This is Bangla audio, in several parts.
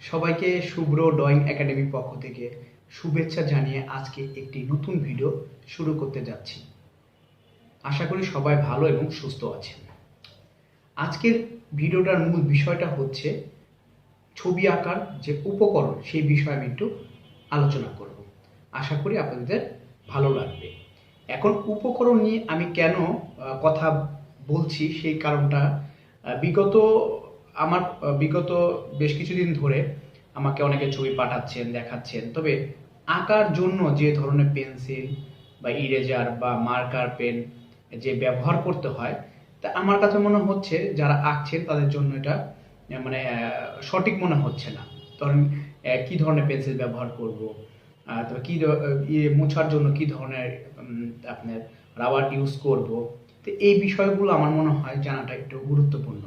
সবাইকে শুভ্র ড্রয়িং একাডেমির পক্ষ থেকে শুভেচ্ছা জানিয়ে আজকে একটি নতুন ভিডিও শুরু করতে যাচ্ছি। আশা করি সবাই ভালো এবং সুস্থ আছেন। আজকের ভিডিওটার মূল বিষয়টা হচ্ছে ছবি আঁকার যে উপকরণ, সেই বিষয়ে আমি একটু আলোচনা করব। আশা করি আপনাদের ভালো লাগবে। এখন উপকরণ নিয়ে আমি কেন কথা বলছি সেই কারণটা বিগত আমার বিগত বেশ কিছুদিন ধরে আমাকে অনেকে ছবি পাঠাচ্ছেন, দেখাচ্ছেন। তবে আঁকার জন্য যে ধরনের পেন্সিল বা ইরেজার বা মার্কার পেন যে ব্যবহার করতে হয়, তা আমার কাছে মনে হচ্ছে যারা আঁকছেন তাদের জন্য এটা মানে সঠিক মনে হচ্ছে না। ধরেন কি ধরনের পেন্সিল ব্যবহার করব তবে কি ইয়ে মোছার জন্য কি ধরনের আপনার রাবার ইউজ করব, তো এই বিষয়গুলো আমার মনে হয় জানাটা একটু গুরুত্বপূর্ণ।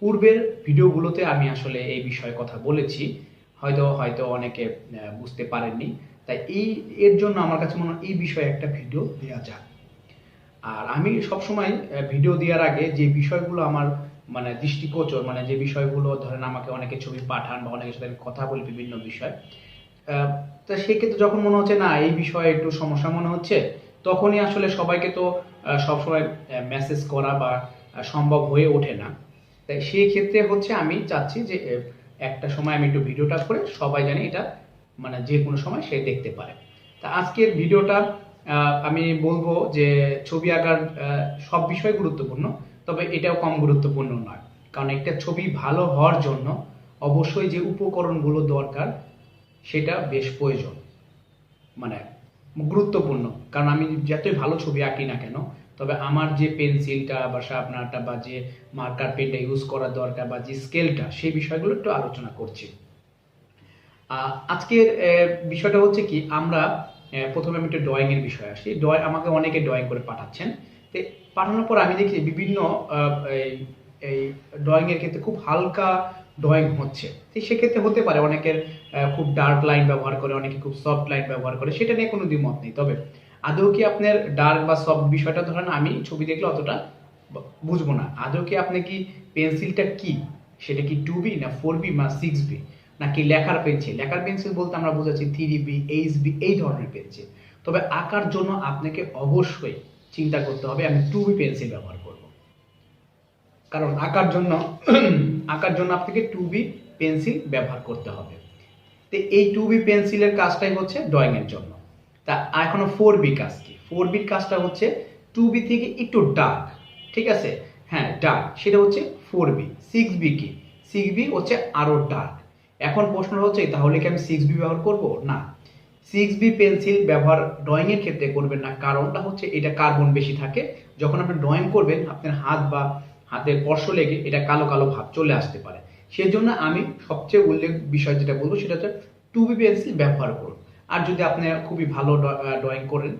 পূর্বের ভিডিওগুলোতে আমি আসলে এই বিষয়ে কথা বলেছি। হয়তো হয়তো অনেকে বুঝতে পারেননি। তাই এই, এর জন্য আমার কাছে মনে হয় এই বিষয়ে একটা ভিডিও দেওয়া যাক। আর আমি সবসময় ভিডিও দেওয়ার আগে যে বিষয়গুলো আমার মানে দৃষ্টিগোচর মানে যে বিষয়গুলো ধরেন আমাকে অনেকে ছবি পাঠান বা অনেকের সাথে কথা বলি বিভিন্ন বিষয় তা সেক্ষেত্রে যখন মনে হচ্ছে, না, এই বিষয়ে একটু সমস্যা মনে হচ্ছে, তখনই আসলে সবাইকে তো সবসময় মেসেজ করা বা সম্ভব হয়ে ওঠে না। তাই সেই ক্ষেত্রে হচ্ছে আমি চাচ্ছি যে একটা সময় আমি একটু ভিডিওটা করে সবাই জানি এটা মানে যে কোনো সময় সে দেখতে পারে। তা আজকের ভিডিওটা আমি বলব যে ছবি আঁকার সব বিষয় গুরুত্বপূর্ণ, তবে এটাও কম গুরুত্বপূর্ণ নয়। কারণ একটা ছবি ভালো হওয়ার জন্য অবশ্যই যে উপকরণগুলো দরকার, সেটা বেশ প্রয়োজন। মানে গুরুত্বপূর্ণ। কারণ আমি যতই ভালো ছবি আঁকি না কেন তবে আমার যে পেন্সিলটা বা শার্পনারটা বা যে মার্কার পেনটা ইউজ করার দরকার বা যে স্কেলটা, সেই বিষয়গুলো একটু আলোচনা করছি। আজকের বিষয়টা হচ্ছে কি, আমরা প্রথমে আমি একটু ড্রয়িং এর বিষয় আসি। ড্রয়িং আমাকে অনেকে ড্রয়িং করে পাঠাচ্ছেন। তো পাঠানোর পর আমি দেখি বিভিন্ন এই ড্রয়িং এর ক্ষেত্রে খুব হালকা ড্রয়িং হচ্ছে। সেক্ষেত্রে হতে পারে অনেকের খুব ডার্ক লাইন ব্যবহার করে, অনেকে খুব সফট লাইন ব্যবহার করে, সেটা নিয়ে কোনো দ্বিমত নেই। তবে আদৌ কি আপনার ডার্ক বা সফট বিষয়টা ধরেন আমি ছবি দেখলে অতটা বুঝব না। আদৌ কি আপনি কি পেন্সিলটা কি? সেটা কি টু বি না ফোর বি না সিক্স বি নাকি লেখার পেন্সিল? লেখার পেন্সিল বলতে আমরা বোঝাচ্ছি থ্রি বি এইচ বি এই ধরনের পেন্সিল। তবে আঁকার জন্য আপনাকে অবশ্যই চিন্তা করতে হবে, আমি টু বি পেন্সিল ব্যবহার করব। কারণ আঁকার জন্য আঁকার জন্য আপনাকে টু বি পেন্সিল ব্যবহার করতে হবে। তো এই টু বি পেন্সিলের কাজটাই হচ্ছে ড্রয়িং এর জন্য। তা এখনও ফোর বি কাজ কি? ফোর বির কাজটা হচ্ছে টু বি থেকে একটু ডার্ক ঠিক আছে? হ্যাঁ ডার্ক সেটা হচ্ছে ফোর বি সিক্স বি কি? সিক্স বি হচ্ছে আরও ডার্ক এখন প্রশ্ন হচ্ছে, তাহলে কি আমি সিক্স বি ব্যবহার করব? না। সিক্স বি পেন্সিল ব্যবহার ড্রয়িং এর ক্ষেত্রে করবেন না, কারণটা হচ্ছে এটা কার্বন বেশি থাকে। যখন আপনি ড্রয়িং করবেন, আপনার হাত বা হাতের স্পর্শ লেগে এটা কালো কালো ভাব চলে আসতে পারে। সেজন্য আমি সবচেয়ে উল্লেখ বিষয় যেটা বলব, সেটা হচ্ছে টু বি পেন্সিল ব্যবহার করুন। আর যদি আপনি খুবই ভালো ড্রয়িং করেন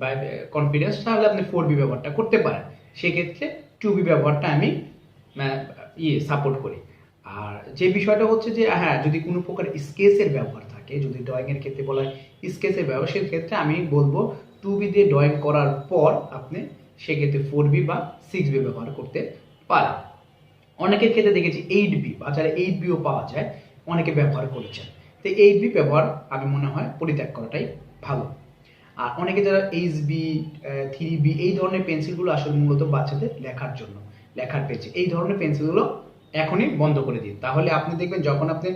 বা কনফিডেন্স তাহলে আপনি ফোর বি ব্যবহারটা করতে পারেন। সেক্ষেত্রে টু বি ব্যবহারটা আমি ইয়ে সাপোর্ট করি। আর যে বিষয়টা হচ্ছে যে হ্যাঁ যদি কোনো প্রকার স্কেচের ব্যবহার থাকে, যদি ড্রয়িংয়ের ক্ষেত্রে বলা হয় স্কেচের ব্যবহার, সেক্ষেত্রে আমি বলব টু বি দিয়ে ড্রয়িং করার পর আপনি সেক্ষেত্রে ফোর বি বা সিক্স বি ব্যবহার করতে পারেন। অনেকের ক্ষেত্রে দেখেছি এইট বি বাজারে এইট বিও পাওয়া যায়, অনেকে ব্যবহার করেছেন। তো এইট বি ব্যবহার আমি মনে হয় পরিত্যাগ করাটাই ভালো। আর অনেকে যারা এইচ বি থ্রি বি এই ধরনের পেন্সিলগুলো আসলে মূলত বাচ্চাদের লেখার জন্য, লেখার পেন্সিল এই ধরনের পেন্সিলগুলো এখনই বন্ধ করে দিন। তাহলে আপনি দেখবেন যখন আপনি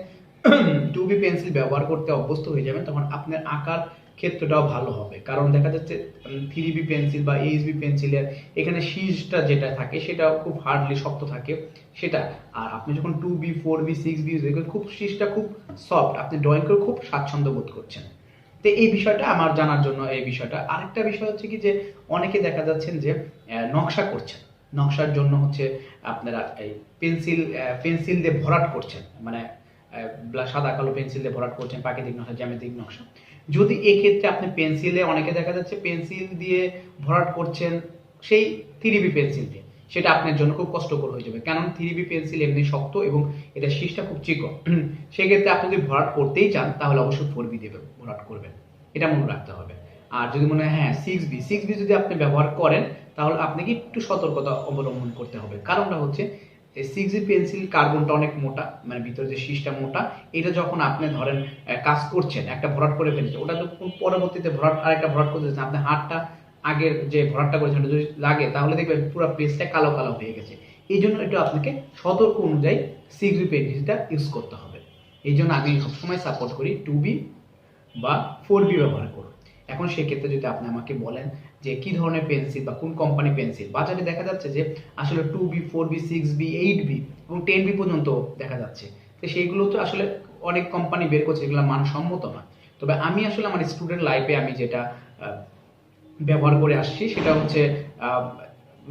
টু বি পেন্সিল ব্যবহার করতে অভ্যস্ত হয়ে যাবেন, তখন আপনার আঁকার ক্ষেত্রটাও ভালো হবে। কারণ দেখা যাচ্ছে থ্রি বি পেন্সিল বা এইচ বি পেন্সিলের এখানে শীষটা যেটা থাকে সেটা খুব হার্ডলি শক্ত থাকে। সেটা, আর আপনি যখন two B four B six B দেখবেন, খুব শীষটা খুব সফট আপনি ড্রয়িং করে খুব স্বাচ্ছন্দ্য বোধ করছেন। তো এই বিষয়টা আমার জানার জন্য এই বিষয়টা। আরেকটা বিষয় হচ্ছে কি যে, অনেকে দেখা যাচ্ছেন যে নকশা করছেন। নকশার জন্য হচ্ছে আপনারা এই পেন্সিল পেন্সিল দিয়ে ভরাট করছেন। মানে সাদা, কালো পেন্সিল দিয়ে ভরাট করছেন, প্রাকৃতিক নকশা, জ্যামিতিক নকশা। যদি এক্ষেত্রে আপনি পেন্সিলে অনেকে দেখা যাচ্ছে পেন্সিল দিয়ে ভরাট করছেন সেই থ্রি বি পেন্সিল দিয়ে, সেটা আপনার জন্য খুব কষ্টকর হয়ে যাবে। কারণ থ্রি বি পেন্সিল এমনি শক্ত এবং এটা শীষটা খুব চিকন। সেক্ষেত্রে আপনি যদি ভরাট করতেই চান, তাহলে অবশ্যই ফোর বি দিয়ে ভরাট করবেন। এটা মনে রাখতে হবে। আর যদি মনে হয় হ্যাঁ সিক্স বি সিক্স বি যদি আপনি ব্যবহার করেন, তাহলে আপনাকে একটু সতর্কতা অবলম্বন করতে হবে। কারণটা হচ্ছে এই সিক্স পেন্সিল কার্বনটা অনেক মোটা মানে ভিতরে যে শীষটা মোটা, এটা যখন আপনি ধরেন কাজ করছেন, একটা ভরাট করে ফেলছে ওটা যখন পরবর্তীতে ভরাট, আরেকটা ভরাট করতে আপনি হাতটা আগের যে ভরাটটা করেছেন যদি লাগে, তাহলে দেখবেন পুরো পেজটা কালো কালো হয়ে গেছে। এই জন্য একটু আপনাকে সতর্ক অনুযায়ী সিক্স পেন্সিলটা ইউজ করতে হবে। এই জন্য আমি সবসময় সাপোর্ট করি টু বি বা ফোর বি ব্যবহার করুন। এখন সেক্ষেত্রে যদি আপনি আমাকে বলেন যে কি ধরনের পেন্সিল বা কোন কোম্পানি পেন্সিল বাজারে দেখা যাচ্ছে যে আসলে two B four B six B eight B এবং টেন বি পর্যন্ত দেখা যাচ্ছে। তো সেইগুলো তো আসলে অনেক কোম্পানি বের করছে এগুলো মানসম্মত না তবে আমি আসলে আমার স্টুডেন্ট লাইফে আমি যেটা ব্যবহার করে আসছি সেটা হচ্ছে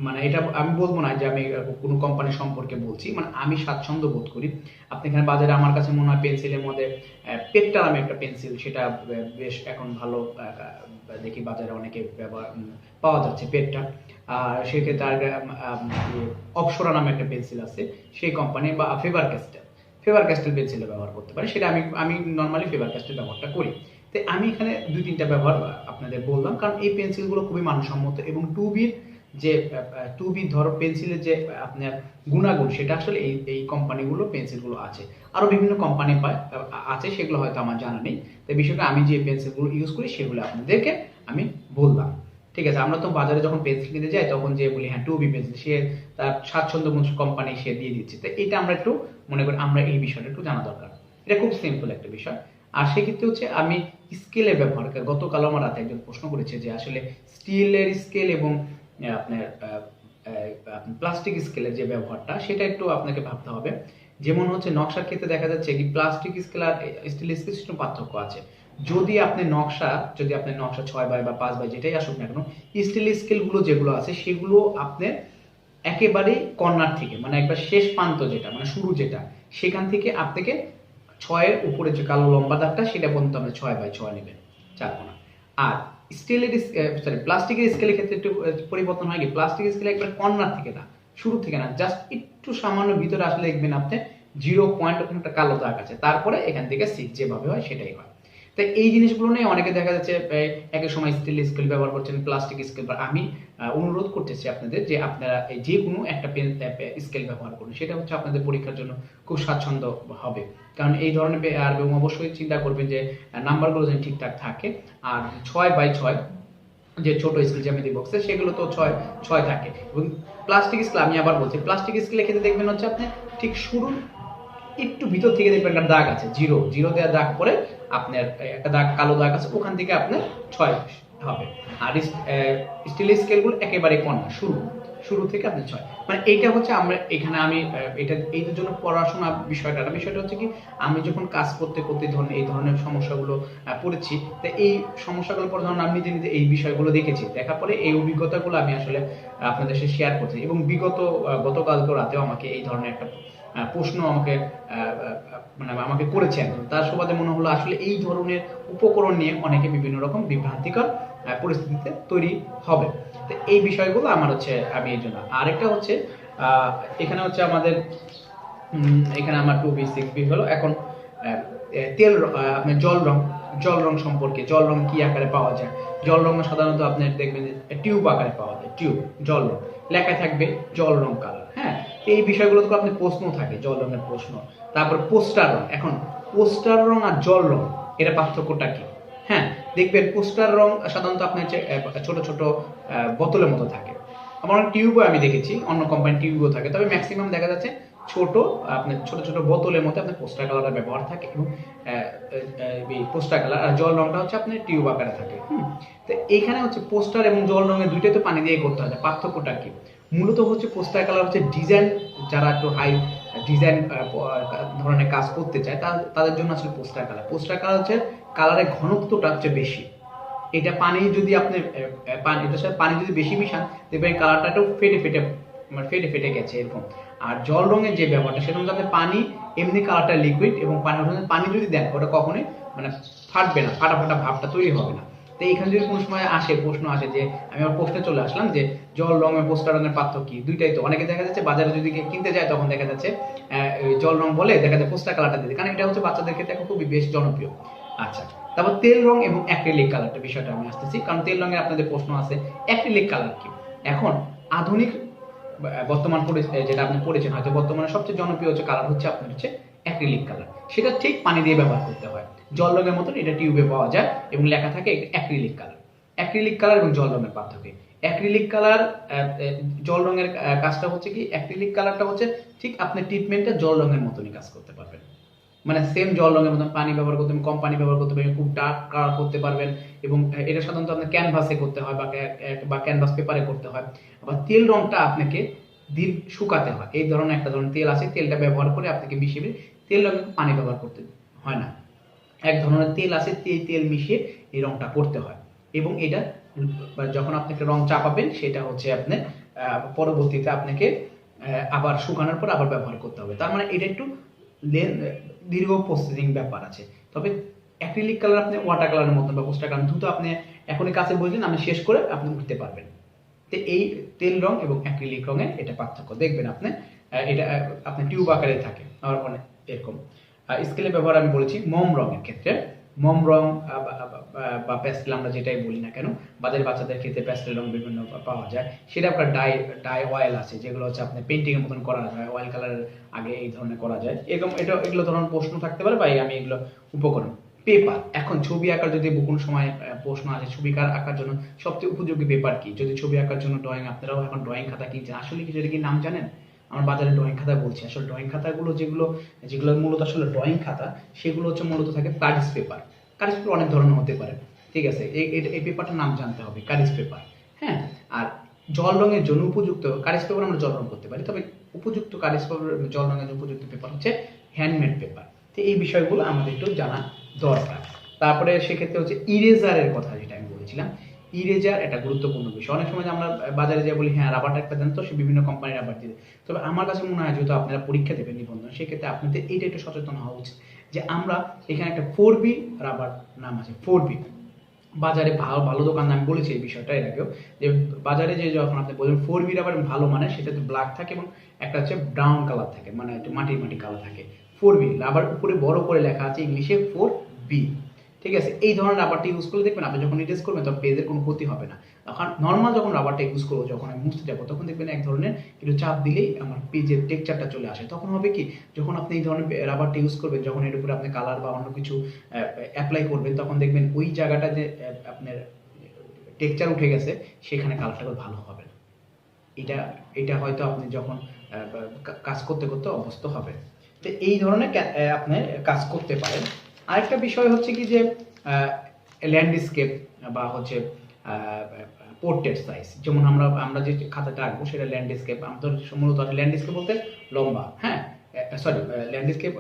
মানে এটা আমি বলব না যে আমি কোনো কোম্পানি সম্পর্কে বলছি মানে আমি স্বাচ্ছন্দ্য বোধ করি। আপনি এখানে বাজারে আমার কাছে মনে হয় পেন্সিলের মধ্যে পেটটা নামে একটা পেন্সিল সেটা বেশ এখন ভালো দেখি বাজারে অনেকে ব্যবহার পাওয়া যাচ্ছে পেটটা। আর সেক্ষেত্রে আর অপসরা নামে একটা পেন্সিল আছে, সেই কোম্পানি বা Faber Castell Faber Castell pencil ব্যবহার করতে পারি, সেটা আমি আমি নর্মালি ফেভার ক্যাস্টেল ব্যবহারটা করি। তো আমি এখানে দুই তিনটা ব্যবহার আপনাদের বললাম, কারণ এই পেন্সিলগুলো খুবই মানসম্মত এবং টু বির যে টু বি ধরো পেন্সিলের যে, আপনার গুণাগুণ, সেটা আসলে এই এই কোম্পানিগুলো পেন্সিলগুলো আছে। আরও বিভিন্ন কোম্পানি পায় আছে, সেগুলো হয়তো আমার জানা নেই। তো বিষয়টা আমি যে পেন্সিলগুলো ইউজ করি, সেগুলো আপনাদেরকে আমি বললাম। ঠিক আছে, আমরা তো বাজারে যখন পেন্সিল কিনতে যাই, তখন যে বলি হ্যাঁ টু বি পেন্সিল সে তার স্বাচ্ছন্দ্য কোম্পানি সে দিয়ে দিচ্ছে। তো এটা আমরা একটু মনে করি, আমরা এই বিষয়টা একটু জানা দরকার। এটা খুব সিম্পল একটা বিষয়। আর সেক্ষেত্রে হচ্ছে, আমি স্কেলের ব্যবহার। গতকাল আমার রাতে একজন প্রশ্ন করেছে যে, আসলে স্টিলের স্কেল এবং আপনার প্লাস্টিক স্কেলের যে ব্যবহারটা, সেটা একটু আপনাকে ভাবতে হবে। যেমন হচ্ছে নকশার ক্ষেত্রে দেখা যাচ্ছে কি প্লাস্টিক স্কেল আর স্টিল স্কেল একটু পার্থক্য আছে। যদি আপনি নকশা, যদি আপনি নকশা ছয় বাই বা পাঁচ বাই যেটাই আসুক না কেন স্টিল স্কেলগুলো যেগুলো আছে, সেগুলো আপনার একেবারে কর্নার থেকে মানে একবার শেষ প্রান্ত যেটা মানে শুরু যেটা, সেখান থেকে আপনাকে ছয়ের উপরে যে কালো লম্বা দাগটা, সেটা পর্যন্ত আপনি ছয় বাই ছয় নেবেন। চার কোনা আর স্টিলের সরি প্লাস্টিকের স্কেলের ক্ষেত্রে একটু পরিবর্তন হয় কি? প্লাস্টিকের স্কেলে একবার কর্নার থেকে না, শুরু থেকে না জাস্ট একটু সামান্য ভিতরে আসলে দেখবেন আপনি জিরো পয়েন্ট ওখানে একটা কালো দাগ আছে। তারপরে এখান থেকে সিট যেভাবে হয় সেটাই হয়। তাই এই জিনিসগুলো নিয়ে অনেকে দেখা যাচ্ছে এক সময় স্টিল স্কেল ব্যবহার করছেন প্লাস্টিক স্কেল আমি অনুরোধ করতেছি আপনাদের যে আপনারা যে কোনো একটা পেন স্কেল ব্যবহার করুন। সেটা হচ্ছে আপনাদের পরীক্ষার জন্য খুব স্বাচ্ছন্দ্য হবে। কারণ এই ধরনের আর এবং অবশ্যই চিন্তা করবেন যে নাম্বারগুলো যেন ঠিকঠাক থাকে। আর ছয় বাই ছয় যে ছোট স্কেল জ্যামিতি বক্সে সেগুলো তো ছয় ছয় থাকে। এবং প্লাস্টিক স্কেল আমি আবার বলছি প্লাস্টিক স্কেলের ক্ষেত্রে দেখবেন হচ্ছে আপনি ঠিক শুরু একটু ভিতর থেকে দেখবেন একটা দাগ আছে জিরো জিরো দেওয়া দাগ পরে আপনার একটা দাগ, কালো দাগ আছে, ওখান থেকে আপনার ছয় হবে। আর স্টিল স্কেলগুলো একেবারে কর্নার শুরু শুরু থেকে আপনি ছয়। মানে এইটা হচ্ছে আমরা, এখানে আমি এটা, এইটার জন্য পড়াশোনা বিষয়টা। বিষয়টা হচ্ছে কি, আমি যখন কাজ করতে করতে ধরুন এই ধরনের সমস্যাগুলো পড়েছি, তো এই সমস্যাগুলো পরে ধরুন আমি নিজে নিজে এই বিষয়গুলো দেখেছি, দেখার পরে এই অভিজ্ঞতাগুলো আমি আসলে, আপনাদের সাথে শেয়ার করছি। এবং বিগত গতকালকে রাতেও আমাকে এই ধরনের একটা প্রশ্ন আমাকে মানে আমাকে করেছেন। তার সুবাদে মনে হলো আসলে এই ধরনের উপকরণ নিয়ে অনেকে বিভিন্ন রকম বিভ্রান্তিকর পরিস্থিতিতে তৈরি হবে। তো এই বিষয়গুলো আমার হচ্ছে আমি এই জন্য। আরেকটা হচ্ছে এখানে হচ্ছে আমাদের এখানে আমার টু বি সিক্স বি হলো। এখন তেল আপনার জল রং জল রং সম্পর্কে, জল রং কি আকারে পাওয়া যায়? জল রং সাধারণত আপনি দেখবেন টিউব আকারে পাওয়া যায় টিউব জল রং। লেখা থাকবে জল রং কালার এই বিষয়গুলো তো আপনি প্রশ্ন থাকে, জল রঙের প্রশ্ন। তারপর পোস্টার রং। এখন, পোস্টার রং আর জল রং এটা পার্থক্যটা কি? হ্যাঁ দেখবেন পোস্টার রং সাধারণত আপনার ছোট ছোট বোতলের মতো থাকে। আমার অনেক টিউবও আমি দেখেছি, অন্য কোম্পানির টিউবও থাকে। তবে ম্যাক্সিমাম দেখা যাচ্ছে ছোট, আপনার ছোট ছোট বোতলের মধ্যে আপনার পোস্টার কালারের ব্যবহার থাকে এবং পোস্টার কালার আর জল রংটা হচ্ছে আপনার টিউব আকারে থাকে। হুম, তো এইখানে হচ্ছে পোস্টার এবং জল রঙের দুইটাই তো পানি দিয়ে করতে হয়। পার্থক্যটা কি? মূলত হচ্ছে পোস্টার কালার হচ্ছে ডিজাইন যারা একটু হাই ডিজাইন ধরনের কাজ করতে চায় তাদের জন্য আসলে পোস্টার কালার। পোস্টার কালার হচ্ছে, কালারের ঘনত্বটা হচ্ছে বেশি। এটা পানি যদি আপনি এটার সাথে পানি যদি বেশি মিশান, দেখবেন কালারটা একটু ফেটে ফেটে মানে ফেটে ফেটে গেছে এরকম। আর জল রঙের যে ব্যাপারটা সেটা হচ্ছে আপনি পানি, এমনি কালারটা লিকুইড এবং পানি পানি যদি দেন, ওটা কখনোই মানে ফাটবে না ফাটা ফাটা ভাবটা তৈরি হবে না। তো এখানে যদি কোনো সময় আসে, প্রশ্ন আসে যে, আমি আমার প্রশ্নে চলে আসলাম যে, জল, রং এবং পোস্টার রঙের পার্থক্য কি? দুইটাই তো। অনেকে দেখা যাচ্ছে বাজারে যদি কিনতে যায় তখন দেখা যাচ্ছে জল, রং বলে দেখা যায় পোস্টার কালারটা দিতে কারণ এটা হচ্ছে বাচ্চাদের ক্ষেত্রে এখন খুবই বেশ জনপ্রিয়। আচ্ছা তারপর তেল, রং এবং অ্যাক্রিলিক কালারটা বিষয়টা আমি আসতেছি। কারণ তেল রঙের আপনাদের প্রশ্ন আছে অ্যাক্রিলিক কালার কি? এখন আধুনিক বর্তমান যেটা আপনি পড়েছেন, হয়তো বর্তমানে সবচেয়ে জনপ্রিয় হচ্ছে কালার হচ্ছে আপনার হচ্ছে অ্যাক্রিলিক কালার সেটা ঠিক পানি দিয়ে ব্যবহার করতে হয়। জল রঙের মতন এটা টিউবে পাওয়া যায় এবং লেখা থাকে অ্যাক্রিলিক কালার অ্যাক্রিলিক কালার এবং জল রঙের পার্থক্য অ্যাক্রিলিক কালার জল রঙের কাজটা হচ্ছে কি? অ্যাক্রিলিক কালারটা হচ্ছে ঠিক আপনি ট্রিটমেন্টটা জল রঙের মতনই কাজ করতে পারবেন। মানে সেম জল রঙের মতন পানি ব্যবহার করতে কম পানি ব্যবহার করতে পারবেন, খুব ডার্ক কালার করতে পারবেন এবং এটা সাধারণত আপনার ক্যানভাসে করতে হয় বা বা ক্যানভাস পেপারে করতে হয়। আবার তেল রঙটা আপনাকে দীর্ঘ শুকাতে হয়। এই ধরনের একটা ধরনের তেল আছে, তেলটা ব্যবহার করে আপনাকে মিশিয়ে তেল রঙে পানি ব্যবহার করতে হয় না। এক ধরনের তেল আছে সেই তেল মিশিয়ে এই রংটা করতে হয়। এবং এটা যখন আপনি একটা রং চাপাবেন সেটা হচ্ছে আপনি পরবর্তীতে আপনাকে আবার শুকানোর পর আবার ব্যবহার করতে হবে। তার মানে এটা একটু দীর্ঘ প্রসেসিং ব্যাপার আছে। তবে অ্যাক্রিলিক কালার আপনি ওয়াটার কালারের মতন বা পোস্টার কালার দ্রুত আপনি এখনই কাছে বলছেন আপনি শেষ করে আপনি উঠতে পারবেন। তো এই তেল রং এবং অ্যাক্রিলিক রঙের এটা পার্থক্য। দেখবেন আপনি এটা আহ, আপনার টিউব আকারে থাকে আর অনেক এরকম। স্কেলের ব্যবহার আমি বলেছি, মম রঙের ক্ষেত্রে। মম রং বা- প্যাস্টেল আমরা যেটাই বলি না কেন, বাজারে বাচ্চাদের ক্ষেত্রে প্যাস্টেল রং বিভিন্ন পাওয়া যায়। সেটা আপনার ডাই ডাই অয়েল আছে, যেগুলো হচ্ছে আপনি পেন্টিং এর মতন করা যায় অয়েল কালারের আগে এই ধরনের করা যায়। এরকম, এটা, এগুলো ধরনের প্রশ্ন থাকতে পারে, বা আমি এগুলো উপকরণ। পেপার এখন ছবি আঁকার যদি কোনো সময় প্রশ্ন আছে ছবি আঁকার- জন্য সবচেয়ে উপযোগী পেপার কি? যদি ছবি আঁকার জন্য ড্রয়িং আপনারাও এখন ড্রয়িং খাতা কিনছেন, আসলে কি সেটা কি নাম জানেন? আমার বাজারে ড্রয়িং খাতা বলছি। আসলে ড্রয়িং খাতাগুলো যেগুলো যেগুলো মূলত আসলে ড্রয়িং খাতা, সেগুলো হচ্ছে মূলত থাকে কারিজ পেপার কারিজ পেপার অনেক ধরনের হতে পারে। ঠিক আছে? এই, এই- পেপারটার নাম জানতে হবে, কারিজ পেপার হ্যাঁ? আর জল রঙের জন্য উপযুক্ত কারিজ পেপার আমরা জল রং করতে পারি। তবে উপযুক্ত কারিজ পেপার জল রঙের জন্য উপযুক্ত পেপার হচ্ছে হ্যান্ডমেড পেপার তো এই বিষয়গুলো আমাদের একটু জানা দরকার। তারপরে সেক্ষেত্রে হচ্ছে ইরেজারের কথা যেটা আমি বলেছিলাম। ইরেজার একটা গুরুত্বপূর্ণ বিষয়। অনেক সময় আমরা বাজারে যে বলি হ্যাঁ রাবারটা একটা দেন তো, সে বিভিন্ন কোম্পানির রাবার দিয়ে তবে আমার কাছে মনে হয় যেহেতু আপনারা পরীক্ষা দেবেন নিবন্ধন, সেক্ষেত্রে আপনাদের এইটা একটু সচেতন হওয়া উচিত যে আমরা এখানে একটা ফোর বি রাবার নাম আছে ফোর বি বাজারে ভালো ভালো দোকান, আমি বলেছি এই বিষয়টা এর আগেও, যে বাজারে যে যখন আপনি বলবেন ফোর বি রাবার ভালো মানে সেটাতে ব্ল্যাক থাকে এবং একটা হচ্ছে ব্রাউন কালার থাকে মানে একটু মাটি মাটি কালার থাকে। ফোর বি রাবার উপরে বড় করে লেখা আছে ইংলিশে ফোর বি ঠিক আছে? এই ধরনের রাবারটা ইউজ করলে দেখবেন আপনি যখন ইরেজ করবেন, তখন পেজের কোনো ক্ষতি হবে না। এখন নর্মাল যখন রাবারটা ইউজ করব, যখন আমি মুছতে যাব, তখন দেখবেন এক ধরনের একটু চাপ দিলেই আমার পেজের টেক্সচারটা চলে আসে। তখন হবে কি, যখন আপনি এই ধরনের রাবারটা ইউজ করবেন, যখন এর উপরে আপনি কালার বা অন্য কিছু অ্যাপ্লাই করবেন, তখন দেখবেন ওই জায়গাটা যে আপনার টেক্সচার উঠে গেছে, সেখানে কালারটা ভালো হবে না। এটা এটা হয়তো আপনি যখন কাজ করতে করতে অভ্যস্ত হবে তো এই ধরনের আপনি কাজ করতে পারেন। আরেকটা বিষয় হচ্ছে কি যে ল্যান্ডস্কেপ বা হচ্ছে পোর্ট্রেট সাইজ যেমন আমরা আমরা যে খাতাটা আঁকবো সেটা ল্যান্ডস্কেপ আমাদের মূলত ল্যান্ডস্কেপ বলতে লম্বা হ্যাঁ? সরি ল্যান্ডস্কেপ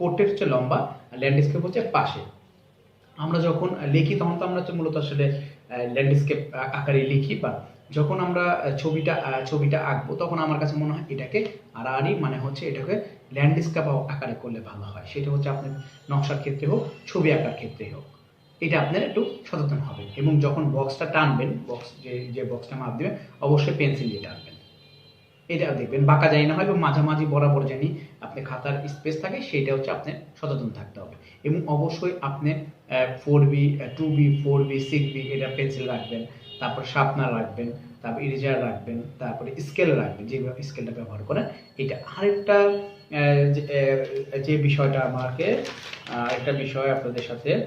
পোর্ট্রেট হচ্ছে লম্বা ল্যান্ডস্কেপ হচ্ছে পাশে। আমরা যখন লিখি তখন তো আমরা মূলত আসলে ল্যান্ডস্কেপ আকারে লিখি, বা যখন আমরা ছবিটা ছবিটা আঁকবো তখন আমার কাছে মনে হয় এটাকে আড়াআড়ি মানে হচ্ছে এটাকে ল্যান্ডস্কেপ আকারে করলে ভালো হয়। সেটা হচ্ছে আপনার নকশার ক্ষেত্রে হোক, ছবি আঁকার ক্ষেত্রে হোক। এটা আপনার একটু সচেতন হবে এবং যখন বক্সটা টানবেন বক্স যে যে বক্সটা মাপ দেবেন, অবশ্যই পেন্সিল দিয়ে টানবেন। এটা দেখবেন, বাঁকা যায় না হয় এবং মাঝামাঝি বরাবর জানি আপনি খাতার স্পেস থাকে, সেটা হচ্ছে আপনার সচেতন থাকতে হবে। এবং অবশ্যই আপনি four B two B four B six B এটা পেন্সিল রাখবেন। তারপর শার্পনার রাখবেন, তারপর ইরেজার রাখবেন, তারপরে স্কেল রাখবেন, যে স্কেলটা ব্যবহার করেন। এটা আরেকটা যে- বিষয়টা আমাকে একটা বিষয় আপনাদের সাথে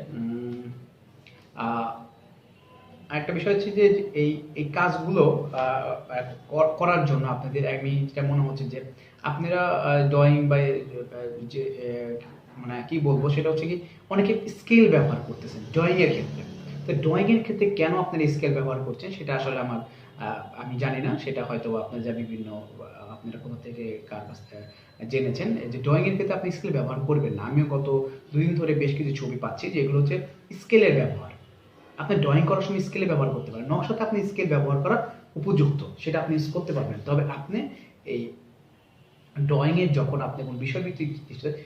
আরেকটা বিষয় হচ্ছে যে এই এই কাজগুলো করার জন্য আপনাদের, আমি যেটা মনে হচ্ছে যে, আপনারা ড্রয়িং বা যে মানে কি বলব, সেটা হচ্ছে কি, অনেকে স্কেল ব্যবহার করতেছেন ড্রয়িং এর ক্ষেত্রে। তো ড্রয়িং এর ক্ষেত্রে কেন আপনার স্কেল ব্যবহার করছেন সেটা আসলে আমার আমি জানি না। সেটা হয়তো আপনার যা বিভিন্ন আপনারা কোথা থেকে কার কাছ থেকে জেনেছেন। যে ড্রয়িং এর ক্ষেত্রে আপনি স্কেল ব্যবহার করবেন না। আমিও গত দুদিন ধরে বেশ কিছু ছবি পাচ্ছি যেগুলো হচ্ছে স্কেলের ব্যবহার। আপনি ড্রয়িং করার সময় স্কেলে ব্যবহার করতে পারেন। নকশাতে আপনি স্কেল ব্যবহার করা উপযুক্ত, সেটা আপনি ইউজ করতে পারবেন। তবে আপনি এই ড্রয়িং এর যখন আপনি কোন বিষয় ভিত্তিক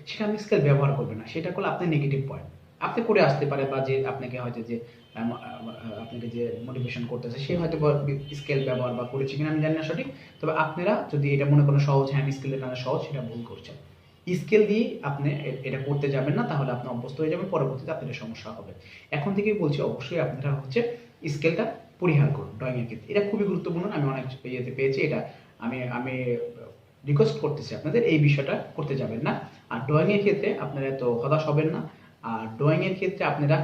সেটা আপনি স্কেল ব্যবহার করবেন না। সেটা করলে আপনার নেগেটিভ পয়েন্ট আপনি করে আসতে পারে বা যে আপনাকে হয়তো যে আপনাকে যে মোটিভেশন করতেছে, সে হয়তো স্কেল ব্যবহার বা করেছে কিনা আমি জানি না সঠিক। তবে আপনারা যদি এটা মনে করেন সহজ হ্যাঁ আমি স্কেলের কারণে সহজ, সেটা ভুল করছেন। স্কেল দিয়ে আপনি এটা করতে যাবেন না, তাহলে আপনি অভ্যস্ত হয়ে যাবেন, পরবর্তীতে আপনার সমস্যা হবে। এখন থেকেই বলছি, অবশ্যই আপনারা হচ্ছে স্কেলটা পরিহার করুন ড্রয়িং এর ক্ষেত্রে। এটা খুবই গুরুত্বপূর্ণ, আমি অনেক ইয়েতে পেয়েছি, এটা আমি আমি রিকোয়েস্ট করতেছি আপনাদের, এই বিষয়টা করতে যাবেন না। আর ড্রয়িং এর ক্ষেত্রে আপনারা তো হতাশ হবেন না। আর ড্রয়িং এর ক্ষেত্রে আপনারা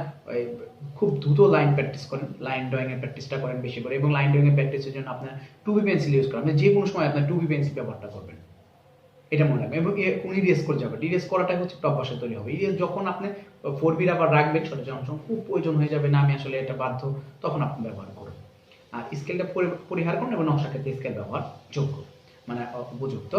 খুব দ্রুত লাইন প্র্যাকটিস করেন লাইন ড্রয়িং এর প্র্যাকটিসটা করেন বেশি করে, এবং লাইন ড্রয়িং এর প্র্যাকটিসের জন্য আপনার টু বি পেন্সিল ইউজ করেন আপনি যে কোনো সময় আপনার টু বি পেন্সিল ব্যবহারটা করবেন। এটা মনে রাখবেন, এবং উনি ইরেজ করে যাবে ইরেজ করাটাই হচ্ছে টপ বাসে তৈরি হবে। ইরেজ যখন আপনি ফোর বির আবার রাখবেন, ছোট যখন খুব প্রয়োজন হয়ে যাবে না, আমি আসলে এটা বাধ্য, তখন আপনি ব্যবহার করুন। আর স্কেলটা পরিহার করুন এবং নকশা ক্ষেত্রে স্কেল ব্যবহার যোগ্য মানে উপযুক্ত।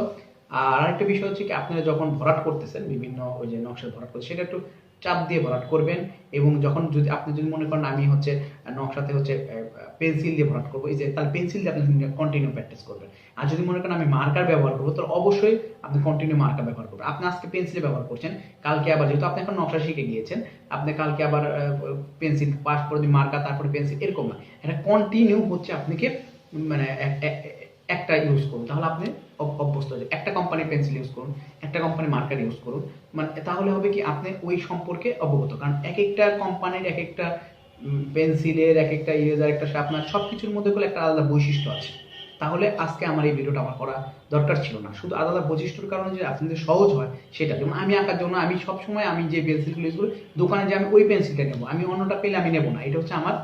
আর আরেকটা বিষয় হচ্ছে কি, আপনারা যখন ভরাট করতেছেন, বিভিন্ন ওই যে নকশা ভরাট করতে, সেটা একটু চাপ দিয়ে ভরাট করবেন এবং যখন যদি আপনি যদি মনে করেন আমি হচ্ছে নকশাতে হচ্ছে পেন্সিল দিয়ে ভরাট করব, এই যে তাহলে পেন্সিল দিয়ে আপনি কন্টিনিউ প্র্যাকটিস করবেন। আর যদি মনে করেন আমি মার্কার ব্যবহার করব তাহলে অবশ্যই আপনি কন্টিনিউ মার্কার ব্যবহার করবেন। আপনি আজকে পেন্সিল ব্যবহার করছেন, কালকে আবার যেহেতু আপনি এখন নকশা শিখে গিয়েছেন, আপনি কালকে আবার পেন্সিল পাস করে মার্কার তারপরে পেন্সিল এরকম না। এটা কন্টিনিউ হচ্ছে আপনাকে মানে একটা ইউজ করুন। তাহলে আপনি অভ্যস্ত হয়ে একটা কোম্পানির পেন্সিল ইউজ করুন, একটা কোম্পানির মার্কার ইউজ করুন। মানে তাহলে হবে কি, আপনি ওই সম্পর্কে অবগত। কারণ এক একটা কোম্পানির এক একটা পেন্সিলের এক একটা ইরেজার একটা আপনার সব কিছুর মধ্যে করে একটা আলাদা বৈশিষ্ট্য আছে। তাহলে আজকে আমার এই ভিডিওটা আমার করা দরকার ছিল না। শুধু আলাদা বৈশিষ্ট্যর কারণে যে আপনাদের সহজ হয়, সেটা। যেমন আমি আঁকার জন্য আমি সবসময় আমি যে পেন্সিলগুলো ইউজ করি, দোকানে যে আমি ওই পেন্সিলটা নেব। আমি অন্যটা পেলে আমি নেব না। এটা হচ্ছে আমার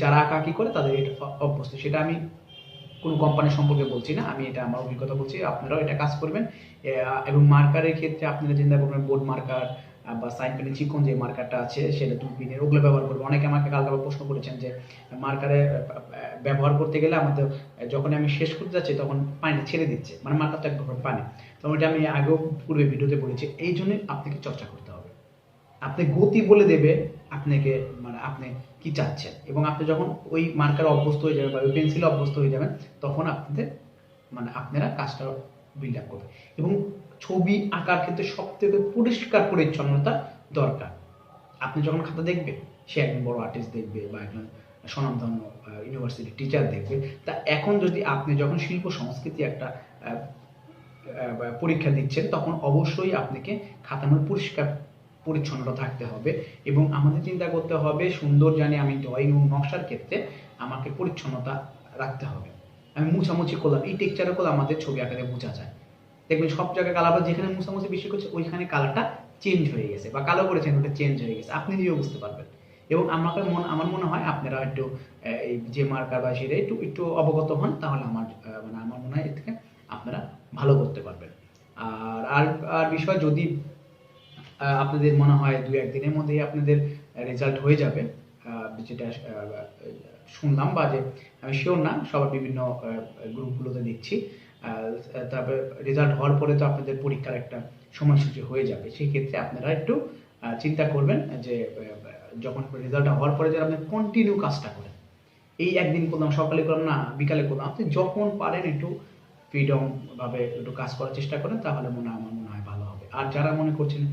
যারা আঁকা কি করে তাদের এটা অভ্যস্ত। সেটা আমি কোনো কোম্পানি সম্পর্কে বলছি না, আমি এটা আমার অভিজ্ঞতা বলছি, আপনারাও এটা কাজ করবেন। এবং মার্কারের ক্ষেত্রে আপনারা চিন্তা করবেন বোর্ড মার্কার বা সাইন পেনের চিকন যে মার্কারটা আছে, সেটা দু পিনের ওগুলো ব্যবহার করব। অনেকে আমাকে কালকে আবার প্রশ্ন করেছেন যে মার্কারে ব্যবহার করতে গেলে আমাদের, যখন আমি শেষ করতে যাচ্ছি, তখন পানিটা ছেড়ে দিচ্ছে মানে মার্কারটা এক ধরনের পানি। তখন এটা আমি আগেও পূর্বে ভিডিওতে বলেছি এই জন্য আপনাকে চর্চা করতে হবে। আপনি গতি বলে দেবে আপনাকে মানে আপনি কি চাচ্ছেন? এবং আপনি যখন ওই মার্কার অভ্যস্ত হয়ে যাবেন বা ওই পেন্সিলে অভ্যস্ত হয়ে যাবেন, তখন আপনাদের মানে আপনারা কাজটা বিল্ড আপ করবে এবং ছবি আঁকার ক্ষেত্রে সব থেকে পরিষ্কার পরিচ্ছন্নতা দরকার। আপনি যখন খাতা দেখবেন, সে একজন বড় আর্টিস্ট দেখবে বা একজন স্বনামধন্য ইউনিভার্সিটির টিচার দেখবে, তা এখন যদি আপনি যখন শিল্প সংস্কৃতি একটা পরীক্ষা দিচ্ছেন, তখন অবশ্যই আপনাকে মধ্যে পরিষ্কার পরিচ্ছন্নতা থাকতে হবে এবং আমাদের চিন্তা করতে হবে, সুন্দর জানি আমি ড্রয়িং এবং নকশার ক্ষেত্রে আমাকে পরিচ্ছন্নতা রাখতে হবে। আমি মুছামুছি করলাম, এই টেক্সচারে করলে আমাদের ছবি আঁকাতে বোঝা যায়। দেখবেন সব জায়গায় কালার যেখানে মুছামুছি বেশি করছে, ওইখানে কালারটা চেঞ্জ হয়ে গেছে বা কালো করেছেন ওটা চেঞ্জ হয়ে গেছে। আপনি নিজেও বুঝতে পারবেন। এবং আমাকে মন, আমার মনে হয় আপনারা একটু এই যে মার্কার বা সেটা একটু একটু অবগত হন, তাহলে আমার মানে আমার মনে হয় এর থেকে আপনারা ভালো করতে পারবেন। আর আর বিষয় যদি আপনাদের মনে হয় দু একদিনের মধ্যেই আপনাদের রেজাল্ট হয়ে যাবে? যেটা শুনলাম বা যে আমি শিওর না, সবার বিভিন্ন গ্রুপগুলোতে দেখছি। তারপরে রেজাল্ট হওয়ার পরে তো আপনাদের পরীক্ষার একটা সময়সূচি হয়ে যাবে। সেই ক্ষেত্রে আপনারা একটু চিন্তা করবেন যে যখন রেজাল্টটা হওয়ার পরে যেন আপনি কন্টিনিউ কাজটা করেন। এই একদিন করলাম, সকালে করলাম, না, বিকালে করলাম। আপনি যখন পারেন একটু ফ্রিডম ভাবে একটু কাজ করার চেষ্টা করেন, তাহলে মনে হয়, আমার মনে হয় ভালো হবে। আর যারা মনে করছেন যে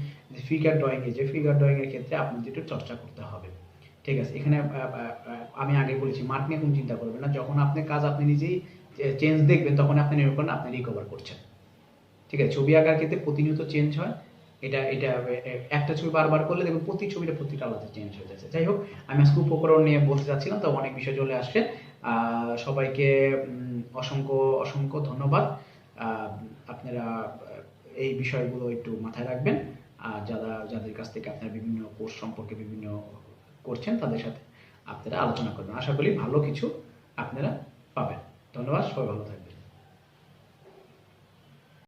ফিগার ড্রয়িং এ, যে ফিগার ড্রয়িং এর ক্ষেত্রে আপনাদের একটু চর্চা করতে হবে। ঠিক আছে? এখানে আমি আগে বলেছি মার্ক নিয়ে কোনো চিন্তা করবেন না। যখন আপনি কাজ আপনি নিজেই চেঞ্জ দেখবেন, তখন আপনি করেন আপনি রিকভার করছেন। ঠিক আছে? ছবি আঁকার ক্ষেত্রে প্রতিনিয়ত চেঞ্জ হয়। এটা এটা একটা ছবি বারবার করলে দেখবেন প্রতি ছবিটা প্রতিটা আলাদা চেঞ্জ হয়ে যাচ্ছে। যাই হোক, আমি আজকে উপকরণ নিয়ে বলতে চাচ্ছিলাম, তো অনেক বিষয় চলে আসছে। সবাইকে অসংখ্য অসংখ্য ধন্যবাদ। আপনারা এই বিষয়গুলো একটু মাথায় রাখবেন। যারা, যাদের কাছ থেকে আপনারা বিভিন্ন কোর্স সম্পর্কে বিভিন্ন করছেন, তাদের সাথে আপনারা আলোচনা করবেন। আশা করি ভালো কিছু আপনারা পাবেন। ধন্যবাদ, সবাই ভালো থাকবেন।